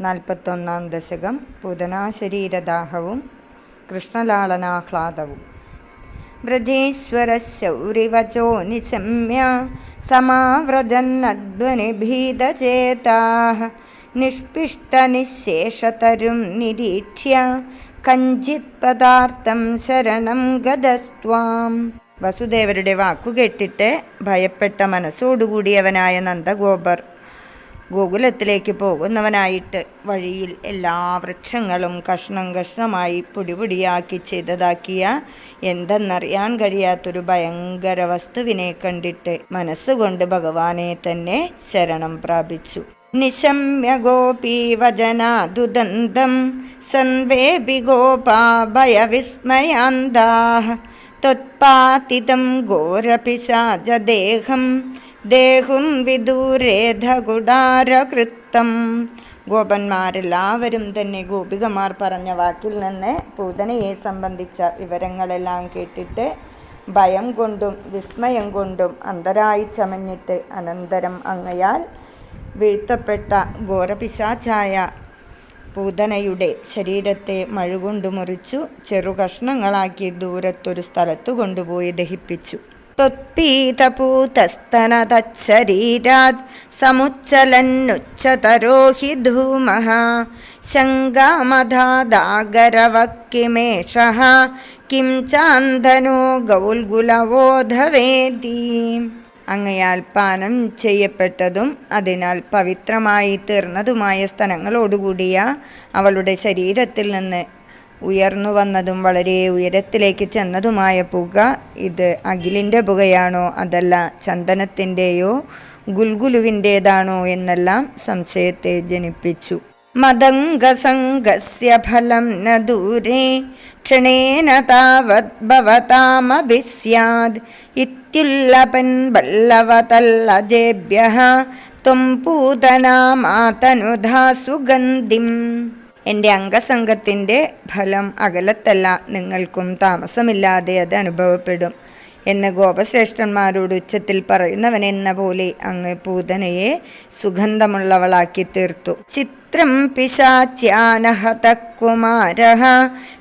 നാൽപ്പത്തൊന്നാം ദശകം പുതനാശരീരദാഹവും കൃഷ്ണലാളനാഹ്ലാദവും. വ്രജേശ്വരശൗരിവചോ നിശമ്യ സമാവ്രജന്നധ്വനിഭീതചേതാ നിഷ്പിഷ്ടനിശേഷതരും നിരീക്ഷ്യ കഞ്ചിത് പദാർത്ഥം ശരണം ഗതസ്വാം വസുദേവരുടെ വാക്കുകേട്ടിട്ട് ഭയപ്പെട്ട മനസ്സോടുകൂടിയവനായ നന്ദഗോപർ ഗോകുലത്തിലേക്ക് പോകുന്നവനായിട്ട് വഴിയിൽ എല്ലാ വൃക്ഷങ്ങളും കഷ്ണം കഷ്ണമായി പൊടിപൊടിയാക്കി ചെയ്തതാക്കിയ എന്തെന്നറിയാൻ കഴിയാത്തൊരു ഭയങ്കര വസ്തുവിനെ കണ്ടിട്ട് മനസ്സുകൊണ്ട് ഭഗവാനെ തന്നെ ശരണം പ്രാപിച്ചു. നിശമ്യ ഗോപീ വചനാദുദന്തം സന്വേപി ഗോപാ ഭയവിസ്മയാന്താ ത്വത്പാതിതം ഘോരപിശാചദേഹം ദേഹും വിദൂരേധകുടാരകൃത്തം ഗോപന്മാരെല്ലാവരും തന്നെ ഗോപികമാർ പറഞ്ഞ വാക്കിൽ നിന്ന് പൂതനയെ സംബന്ധിച്ച വിവരങ്ങളെല്ലാം കേട്ടിട്ട് ഭയം കൊണ്ടും വിസ്മയം കൊണ്ടും അന്തരായി ചമഞ്ഞിട്ട് അനന്തരം അങ്ങയാൽ വീഴ്ത്തപ്പെട്ട ഘോരപിശാച്ചായ പൂതനയുടെ ശരീരത്തെ മഴുകൊണ്ടു മുറിച്ചു ചെറുകഷ്ണങ്ങളാക്കി ദൂരത്തൊരു സ്ഥലത്തു കൊണ്ടുപോയി ദഹിപ്പിച്ചു. ത്വത്പീതപൂതസ്തനതശരീരാത് സമുച്ചലന്നുച്ചതരോഹി ധൂമഃ ശങ്കാമധാദാഗരവക്കിമേഷ കിം ചാന്തനോ ഗൗൽഗുലവോധവേദീ. അങ്ങയാൽ പാനം ചെയ്യപ്പെട്ടതും അതിനാൽ പവിത്രമായി തീർന്നതുമായ സ്ഥലങ്ങളോടുകൂടിയ അവളുടെ ശരീരത്തിൽ നിന്ന് ഉയർന്നു വന്നതും വളരെ ഉയരത്തിലേക്ക് ചെന്നതുമായ പുക ഇത് അഖിലിന്റെ പുകയാണോ അതല്ല ചന്ദനത്തിന്റെയോ ഗുൽഗുലുവിന്റേതാണോ എന്നെല്ലാം സംശയത്തെ ജനിപ്പിച്ചു. മദംഗസംഗസ്യ ഫലം ന ദൂരേ ക്ഷണേന താവത് ഭവതാമഭിസ്യാദ്. ഇത്യുല്ലപൻ വല്ലവതല്ലജേഭ്യ ത്വം പൂതനാമാതനുധാ സുഗന്ധിം എന്റെ അംഗസംഘത്തിന്റെ ഫലം അകലത്തല്ല. നിങ്ങൾക്കും താമസമില്ലാതെ അത് അനുഭവപ്പെടും എന്ന് ഗോപശ്രേഷ്ഠന്മാരോട് ഉച്ചത്തിൽ പറയുന്നവനെന്ന പോലെ അങ്ങ് പൂതനയെ സുഗന്ധമുള്ളവളാക്കി തീർത്തു. ചിത്രം പിശാച്യാനഹതകുമാര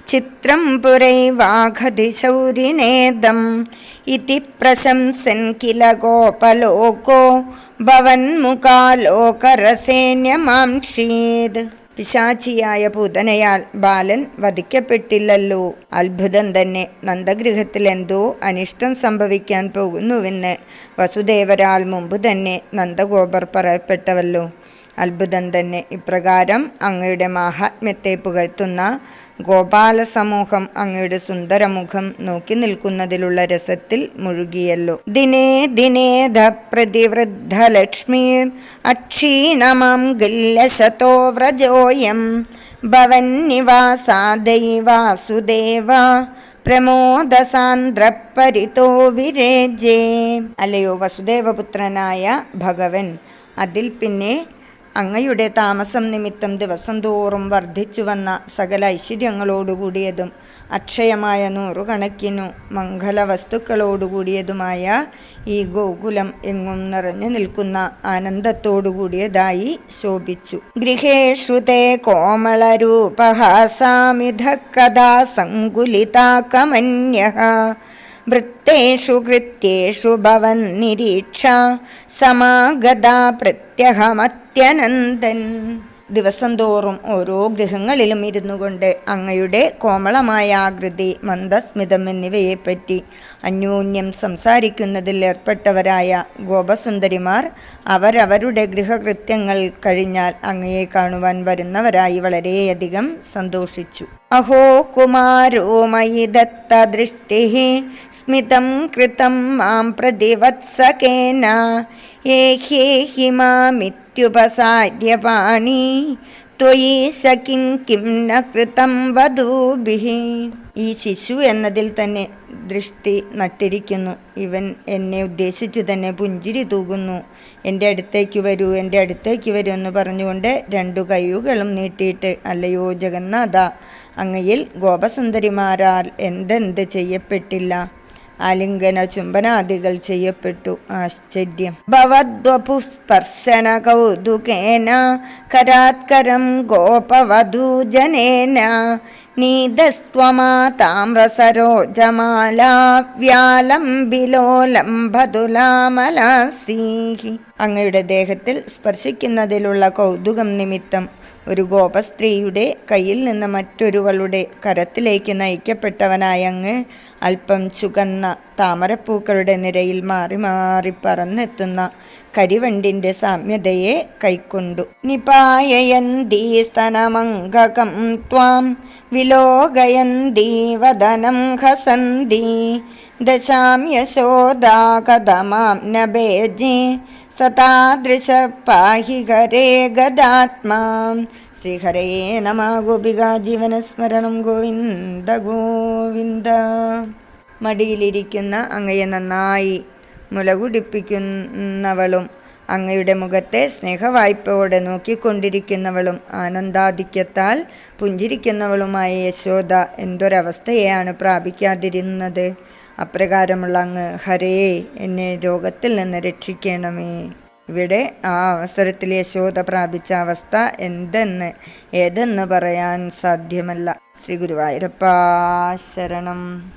ചിത്രം പുരൈവാഘതി ശൗരിനേദം. ഇതി പ്രശംസൻ കില ഗോപലോകോ ഭവന്മുഖാലോകരസേന്യമാംക്ഷീത് പിശാചിയായ പൂതനയാൽ ബാലൻ വധിക്കപ്പെട്ടില്ലല്ലോ. അത്ഭുതം തന്നെ. നന്ദഗൃഹത്തിൽ എന്തോ അനിഷ്ടം സംഭവിക്കാൻ പോകുന്നുവെന്ന് വസുദേവരാൽ മുമ്പ് തന്നെ നന്ദഗോപർ പറയപ്പെട്ടവല്ലോ. അത്ഭുതം തന്നെ ഇപ്രകാരം അങ്ങയുടെ മാഹാത്മ്യത്തെ പുകഴ്ത്തുന്ന ഗോപാല സമൂഹം അങ്ങയുടെ സുന്ദരമുഖം നോക്കി നിൽക്കുന്നതിലുള്ള രസത്തിൽ മുഴുകിയല്ലോ. ദിനേ ദിനേധ അക്ഷീണമം ഗില്ലശതോ വ്രജോയം. ഭവന്നിവാസാദൈവാസുദേവ പ്രമോദസാന്ദ്രപ്പരിതോ വിരേജേ. അല്ലയോ വസുദേവപുത്രനായ ഭഗവൻ. അതിൽ പിന്നെ അങ്ങയുടെ താമസം നിമിത്തം ദിവസം തോറും വർദ്ധിച്ചു വന്ന സകല ഐശ്വര്യങ്ങളോടുകൂടിയതും അക്ഷയമായ നൂറുകണക്കിനു മംഗല വസ്തുക്കളോടുകൂടിയതുമായ ഈ ഗോകുലം എങ്ങും നിറഞ്ഞു നിൽക്കുന്ന ആനന്ദത്തോടുകൂടിയതായി ശോഭിച്ചു. ഗൃഹേശ്രുതേ കോമളരൂപഹാസാമിധ കഥാ സങ്കുലിതാകമന്യ വൃത്തേഷു കൃത്യേഷു ഭവൻ നിരീക്ഷ സമാഗതാ പ്രത്യഹമത്യനന്ദൻ. ദിവസം തോറും ഓരോ ഗൃഹങ്ങളിലും ഇരുന്നു കൊണ്ട് അങ്ങയുടെ കോമളമായ ആകൃതി മന്ദസ്മിതം എന്നിവയെപ്പറ്റി അന്യോന്യം സംസാരിക്കുന്നതിൽ ഏർപ്പെട്ടവരായ ഗോപസുന്ദരിമാർ അവരവരുടെ ഗൃഹകൃത്യങ്ങൾ കഴിഞ്ഞാൽ അങ്ങയെ കാണുവാൻ വരുന്നവരായി വളരെയധികം സന്തോഷിച്ചു. അഹോ കുമാരോ മയി ദൃഷ്ടി സ്മിതം കൃതം മാം പ്രതിവത്സകേന ഏഹ്യേഹി മാമിത്യുപസാര്യപാണി ത്വയി സഖിം കിം ന കൃതം വധൂഭിः ഈ ശിശു എന്നതിൽ തന്നെ ദൃഷ്ടി നട്ടിരിക്കുന്നു. ഇവൻ എന്നെ ഉദ്ദേശിച്ചു തന്നെ പുഞ്ചിരി തൂകുന്നു. എന്റെ അടുത്തേക്ക് വരൂ എന്റെ അടുത്തേക്ക് വരൂ എന്ന് പറഞ്ഞുകൊണ്ട് രണ്ടു കൈകളും നീട്ടിയിട്ട് അല്ലയോ ജഗന്നാഥ അങ്ങയിൽ ഗോപസുന്ദരിമാരാൽ എന്തെന്ത് ചെയ്യപ്പെട്ടില്ല? ആലിംഗന ചുംബനാദികൾ ചെയ്യപ്പെട്ടു. ആശ്ചര്യം. ഭവദ്വപുസ്പർശന കൗതുകേന കരാത്കരം ഗോപവധൂജനേന നീതസ്ത്വമാ താമ്രസരോജമാല വ്യാലംബിലോലംബതുലാമലാസീഹി അങ്ങയുടെ ദേഹത്തിൽ സ്പർശിക്കുന്നതിലുള്ള കൗതുകം നിമിത്തം ഒരു ഗോപസ്ത്രീയുടെ കയ്യിൽ നിന്ന് മറ്റൊരുവളുടെ കരത്തിലേക്ക് നയിക്കപ്പെട്ടവനായങ്ങ് അല്പം ചുകന്ന താമരപ്പൂക്കളുടെ നിരയിൽ മാറി മാറി പറന്നെത്തുന്ന കരിവണ്ടിന്റെ സാമ്യതയെ കൈക്കൊണ്ടു. നിപായയന്തീ സ്തനമംഗകം ത്വാം വിലോകയന്തീ വദനം ഹസന്തി ദശാം യശോദാ കഥമാം നഭേജി സതാദൃശ പാഹി ഹരേ ഗദാത്മാ. ശ്രീഹരേ നമ ഗോപിക ജീവനസ്മരണം ഗോവിന്ദ ഗോവിന്ദ. മടിയിലിരിക്കുന്ന അങ്ങയെ നന്നായി മുലകുടിപ്പിക്കുന്നവളും അങ്ങയുടെ മുഖത്തെ സ്നേഹവായ്പയോടെ നോക്കിക്കൊണ്ടിരിക്കുന്നവളും ആനന്ദാധിക്യത്താൽ പുഞ്ചിരിക്കുന്നവളുമായ യശോദ എന്തൊരവസ്ഥയെയാണ് പ്രാപിക്കാതിരുന്നത്? അപ്രകാരമുള്ള അങ്ങ് ഹരേ എന്നെ രോഗത്തിൽ നിന്ന് രക്ഷിക്കണമേ. ഇവിടെ ആ അവസരത്തിൽ യശോദ പ്രാപിച്ച അവസ്ഥ എന്തെന്ന് ഏതെന്ന് പറയാൻ സാധ്യമല്ല. ശ്രീ ഗുരുവായൂരപ്പ ശരണം.